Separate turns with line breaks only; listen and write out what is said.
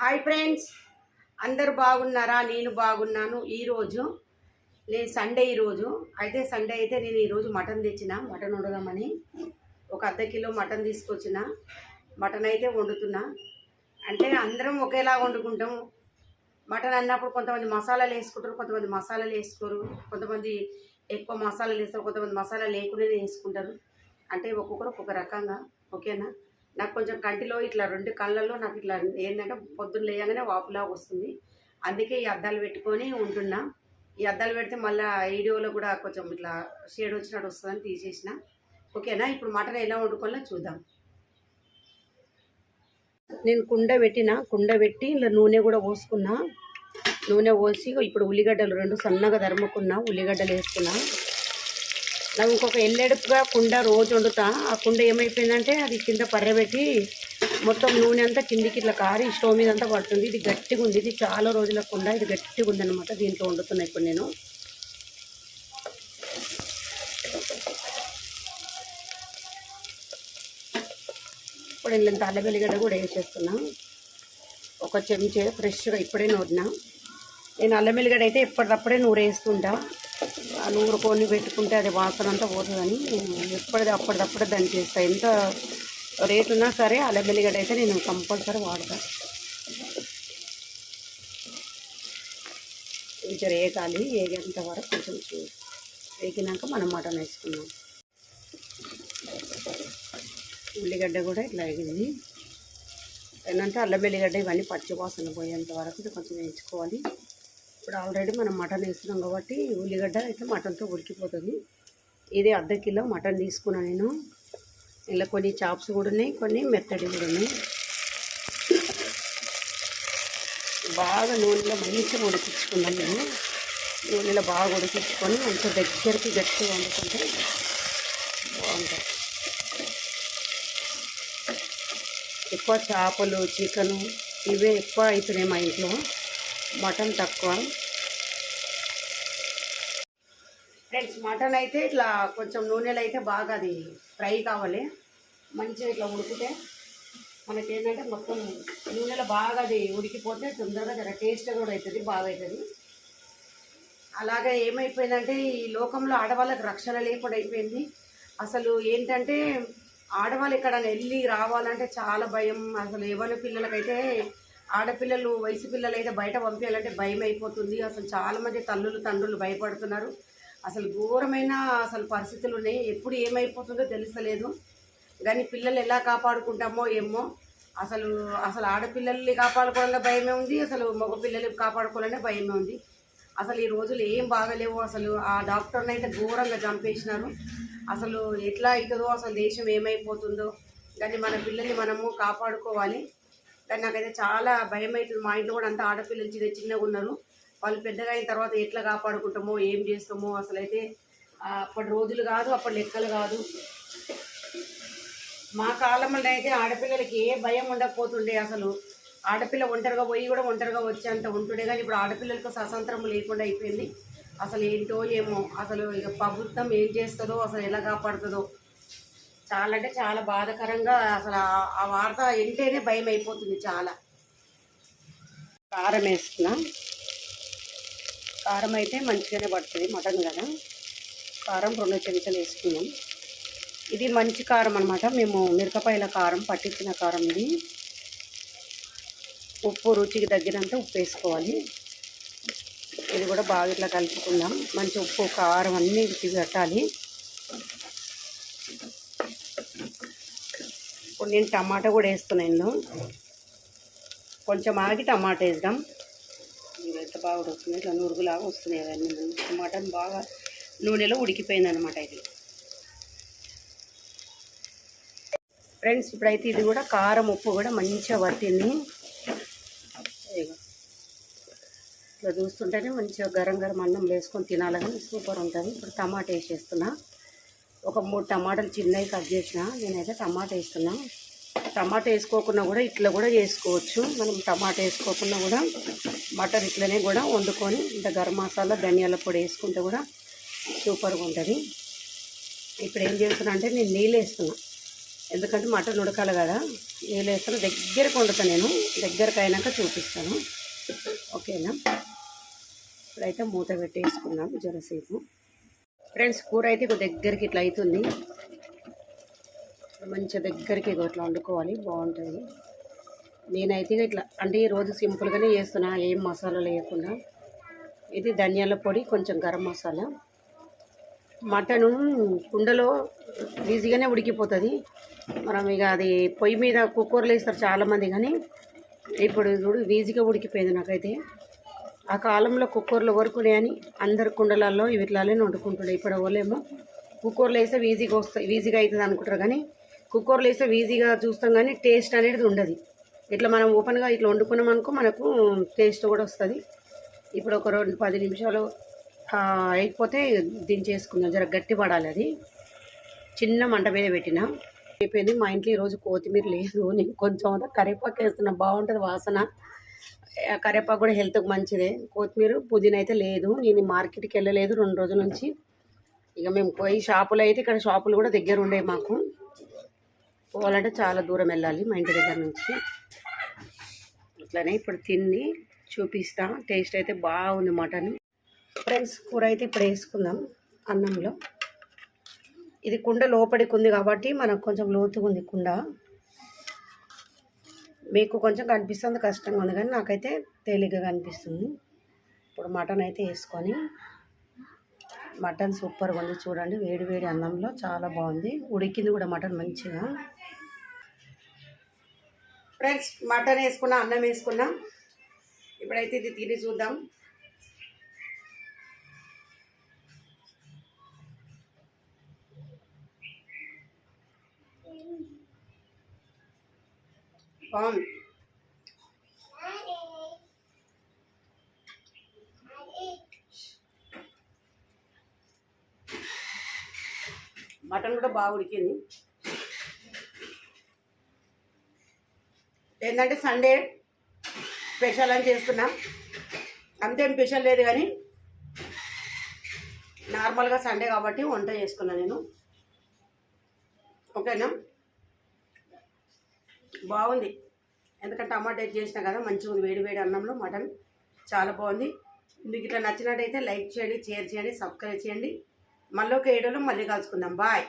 Hi friends అందరు బాగున్నారా? నేను బాగున్నాను. ఈరోజు నేను సండే ఈరోజు. అయితే సండే అయితే నేను ఈరోజు మటన్ తెచ్చిన మటన్ వండుదామని. ఒక అర్ధ కిలో మటన్ తీసుకొచ్చిన మటన్ అయితే వండుతున్నా. అంటే అందరం ఒకేలా వండుకుంటాం. మటన్ అన్నప్పుడు కొంతమంది మసాలాలు వేసుకుంటారు కొంతమంది మసాలాలు వేసుకోరు కొంతమంది ఎక్కువ మసాలాలు వేస్తారు కొంతమంది మసాలా లేకుండానే వేసుకుంటారు. అంటే ఒక్కొక్కరు ఒక్కొక్క రకంగా ఓకేనా? నాకు కొంచెం కంటిలో ఇట్లా రెండు కళ్ళల్లో నాకు ఇట్లా ఏంటంటే పొద్దున్న లేయగానే వాపులాగా వస్తుంది. అందుకే ఈ అద్దాలు పెట్టుకొని ఉంటున్నా. ఈ అద్దాలు పెడితే మళ్ళీ వీడియోలో కూడా కొంచెం ఇట్లా షేడ్ వచ్చినట్టు వస్తుందని తీసేసిన. ఓకేనా? ఇప్పుడు మటన్ ఎలా వండుకోవాలో చూద్దాం. నేను కుండ పెట్టిన. కుండ పెట్టి ఇలా నూనె కూడా పోసుకున్నా. నూనె పోసి ఇప్పుడు ఉల్లిగడ్డలు రెండు సన్నగా ధర్ముకున్నా ఉల్లిగడ్డలు వేసుకున్నా. నాకు ఇంకొక ఎల్లెడుపుగా కుండ రోజు వండుతా. ఆ కుండ ఏమైపోయిందంటే అది కింద పర్రబెట్టి మొత్తం నూనె అంతా కిందికి ఇట్లా కారి స్టవ్ మీద అంతా పడుతుంది. ఇది గట్టిగా ఉంది. ఇది చాలా రోజుల కుండ. ఇది గట్టిగా ఉందన్నమాట దీంట్లో వండుతున్నా ఇప్పుడు నేను. ఇప్పుడు ఇంత అల్లం వెల్లిగడ్డ కూడా వేసేస్తున్నా. ఒక చెంచే ఫ్రెష్గా ఇప్పుడే నూరినా. నేను అల్లం వెల్లిగడ్డ అయితే ఎప్పటికప్పుడే నూరేస్తుంటా. నూరుకొని పెట్టుకుంటే అది వాసన అంతా పోతుందని నేను ఎప్పటిది అప్పటిదప్పుడే దాన్ని చేస్తాను ఎంత రేట్ ఉన్నా సరే అల్లం వెల్లిగడ్డ అయితే నేను కంపల్సరీ వాడతాను కొంచెం వేగాలి వేగేంత వరకు కొంచెం వేగినాక మనం మటన్ వేసుకున్నాం ఉల్లిగడ్డ కూడా ఇట్లా వేగింది ఏంటంటే అల్లం వెల్లిగడ్డ ఇవన్నీ పచ్చి వాసన పోయేంత వరకు కొంచెం వేయించుకోవాలి. ఇప్పుడు ఆల్రెడీ మనం మటన్ వేస్తున్నాం కాబట్టి ఉల్లిగడ్డ అయితే మటన్తో ఉడికిపోతుంది. ఇది అర్ధ కిలో మటన్ తీసుకున్నాను నేను. ఇలా కొన్ని చాప్స్ కూడా ఉన్నాయి కొన్ని మెత్తడి కూడా ఉన్నాయి. బాగా నూనెలో మంచిగా ఉడికించుకున్నాం మేము నూనెలో బాగా ఉడికించుకొని మంచిగా దగ్గరికి గట్టిగా వండుకుంటే బాగుంటుంది. ఎక్కువ చేపలు చికెను ఇవే ఎక్కువ అవుతున్నాయి మా ఇంట్లో. మటన్ తక్కువ. ఫ్రెండ్స్ మటన్ అయితే ఇట్లా కొంచెం నూనెలో అయితే బాగా అది ఫ్రై కావాలి. మంచిగా ఇట్లా ఉడికితే మనకి ఏంటంటే మొత్తం నూనెలో బాగా అది ఉడికిపోతే తొందరగా జర టేస్ట్ కూడా అవుతుంది బాగా అవుతుంది. అలాగే ఏమైపోయిందంటే ఈ లోకంలో ఆడవాళ్ళకి రక్షణ లేకుండా అయిపోయింది. అసలు ఏంటంటే ఆడవాళ్ళు ఇక్కడ వెళ్ళి రావాలంటే చాలా భయం. అసలు ఎవరి పిల్లలకైతే ఆడపిల్లలు వయసు పిల్లలు అయితే బయట పంపించాలంటే భయం అయిపోతుంది అసలు చాలామంది తల్లులు తండ్రులు భయపడుతున్నారు. అసలు ఘోరమైన అసలు పరిస్థితులు ఉన్నాయి. ఎప్పుడు ఏమైపోతుందో తెలుస్తలేదు. కానీ పిల్లలు ఎలా కాపాడుకుంటామో ఏమో. అసలు అసలు ఆడపిల్లల్ని కాపాడుకోవాలనే భయమే ఉంది. అసలు మగ కాపాడుకోవాలనే భయమే ఉంది. అసలు ఈ రోజులు ఏం బాగలేవు. అసలు ఆ డాక్టర్ని అయితే ఘోరంగా చంపేసినారు. అసలు ఎట్లా అవుతుందో అసలు దేశం ఏమైపోతుందో. కానీ మన పిల్లల్ని మనము కాపాడుకోవాలి. కానీ నాకైతే చాలా భయం అవుతుంది. మా ఇంట్లో కూడా అంతా ఆడపిల్లలు చిన్న చిన్నగా ఉన్నారు. వాళ్ళు పెద్దగా అయిన తర్వాత ఎట్లా కాపాడుకుంటామో ఏం చేస్తామో అసలైతే అప్పటి రోజులు కాదు అప్పటి లెక్కలు కాదు. మా కాలంలో అయితే ఆడపిల్లలకి ఏ భయం ఉండకపోతుండే అసలు. ఆడపిల్ల ఒంటరిగా పోయి కూడా ఒంటరిగా వచ్చేంత ఉంటుండే. కానీ ఇప్పుడు ఆడపిల్లలకు స్వతంత్రం లేకుండా అయిపోయింది. అసలు ఏంటో ఏమో అసలు ఇక ప్రభుత్వం ఏం చేస్తుందో అసలు ఎలా కాపాడుతుందో. చాలా అంటే చాలా బాధాకరంగా అసలు ఆ- వార్త వింటేనే భయం అయిపోతుంది చాలా. కారం వేస్తున్నా. కారం అయితే మంచిగానే పడుతుంది మటన్ కదా. కారం రెండు చెంచాలు వేసుకున్నాం. ఇది మంచి కారం అనమాట మేము మిరపకాయల కారం పట్టించిన కారం ఇది. ఉప్పు రుచికి తగ్గినంత ఉప్పు వేసుకోవాలి. ఇది కూడా బాగా ఇట్లా కలుపుకుందాం. మంచి ఉప్పు కారం అన్నీ కట్టాలి ఇప్పుడు నేను టమాటా కూడా వేస్తున్నాను కొంచెం ఆగి టమాటా వేద్దాం. ఎంత బాగా ఉడుకుతుంది. ఇట్లా నురుగులాగా వస్తున్నాయి అవన్నీ. మటన్ బాగా నూనెలో ఉడికిపోయింది అనమాట ఇది. ఫ్రెండ్స్ ఇప్పుడైతే ఇది కూడా కారం ఉప్పు కూడా మంచిగా పట్టింది ఇట్లా చూస్తుంటేనే మంచిగా గరం గరం అన్నం వేసుకొని తినాలని సూపర్ ఉంటుంది. ఇప్పుడు టమాటా వేసేస్తున్నా. ఒక మూడు టమాటాలు చిన్నవి కట్ చేసిన. నేనైతే టమాటా వేస్తున్నా. టమాటా వేసుకోకుండా కూడా ఇట్లా కూడా చేసుకోవచ్చు. మనం టమాటా వేసుకోకుండా కూడా మటన్ ఇట్లనే కూడా వండుకొని ఇంత గరం మసాలా ధనియాల పొడి వేసుకుంటే కూడా సూపర్గా ఉంటుంది. ఇప్పుడు ఏం చేస్తున్నా అంటే నేను నీళ్ళు వేస్తున్నా. ఎందుకంటే మటన్ ఉడకాలి కదా. నీళ్ళు వేస్తాను దగ్గరకు వండుతాను నేను. దగ్గరకు అయినాక చూపిస్తాను. ఓకేనా? ఇప్పుడైతే మూత పెట్టేసుకున్నాను జరసేపు. ఫ్రెండ్స్ కూర అయితే దగ్గరికి ఇట్లా అవుతుంది మంచిగా దగ్గరికి ఇట్లా వండుకోవాలి బాగుంటుంది. నేనైతే ఇక ఇట్లా అంటే ఈరోజు సింపుల్గానే చేస్తున్నా ఏం మసాలా లేకుండా. ఇది ధనియాల పొడి కొంచెం గరం మసాలా. మటను కుండలో ఈజీగానే ఉడికిపోతుంది. మనం ఇక అది పొయ్యి మీద కుక్కర్లు వేస్తారు చాలామంది కానీ ఇప్పుడు చూడు ఈజీగా ఉడికిపోయింది నాకైతే. ఆ కాలంలో కుక్కర్లు వరకునేయని అందరు కుండలలో ఇవి ఇట్లానే వండుకుంటుండే ఇప్పుడు వాళ్ళేమో కుక్కర్లు వేస్తే ఈజీగా వస్తాయి ఈజీగా అవుతుంది అనుకుంటారు కానీ కుక్కర్లు వేస్తే ఈజీగా చూస్తాం కానీ టేస్ట్ అనేది ఉండదు. ఇట్లా మనం ఓపెన్గా ఇట్లా వండుకున్నాం అనుకో మనకు టేస్ట్ కూడా వస్తుంది. ఇప్పుడు ఒక రెండు పది నిమిషాలు అయిపోతే దించేసుకుందాం జర గట్టి పడాలి అది. చిన్న మంట మీద పెట్టిన. అయిపోయింది మా ఇంట్లో ఈరోజు కొత్తిమీర లేదు నేను కొంచెం కరివేపాకు వేస్తున్నా బాగుంటుంది వాసన. కరివేపాకు కూడా హెల్త్కి మంచిదే. కొత్తిమీర పుదీనా అయితే లేదు. నేను మార్కెట్కి వెళ్ళలేదు రెండు రోజుల నుంచి. ఇక మేము పోయి షాపులో అయితే ఇక్కడ షాపులు కూడా దగ్గర ఉండే మాకు. పోవాలంటే చాలా దూరం వెళ్ళాలి మా ఇంటి దగ్గర నుంచి. అట్లనే ఇప్పుడు తిని చూపిస్తా. టేస్ట్ అయితే బాగుంది మటన్. ఫ్రెండ్స్ కూర అయితే ఇప్పుడు వేసుకుందాం అన్నంలో. ఇది కుండ లోపలికి ఉంది కాబట్టి మనకు కొంచెం లోతుగా ఉంది కుండ. మీకు కొంచెం కనిపిస్తుంది కష్టంగా ఉంది కానీ నాకైతే తేలిగ్గా కనిపిస్తుంది. ఇప్పుడు మటన్ అయితే వేసుకొని మటన్ సూపర్గా ఉంది చూడండి వేడి వేడి అన్నంలో చాలా బాగుంది. ఉడికింది కూడా మటన్ మంచిగా. ఫ్రెండ్స్ మటన్ వేసుకున్నా అన్నం వేసుకున్నా. ఇప్పుడైతే ఇది తిని చూద్దాం. బాగుంది మటన్ కూడా బాగా ఉడికింది. ఏంటంటే సండే స్పెషల్ అని చేస్తున్నాం. అంతేం స్పెషల్ లేదు కానీ నార్మల్గా సండే కాబట్టి వంట చేసుకున్నాను నేను. ఓకేనా? బాగుంది. ఎందుకంటే టమాటా ఎగ్ చేసినా కదా మంచిగా ఉంది. వేడి వేడి అన్నంలో మటన్ చాలా బాగుంది. మీకు ఇట్లా నచ్చినట్టయితే లైక్ చేయండి షేర్ చేయండి సబ్స్క్రైబ్ చేయండి. మళ్ళీ ఒక ఏడోలో మళ్ళీ కలుసుకుందాం. బాయ్.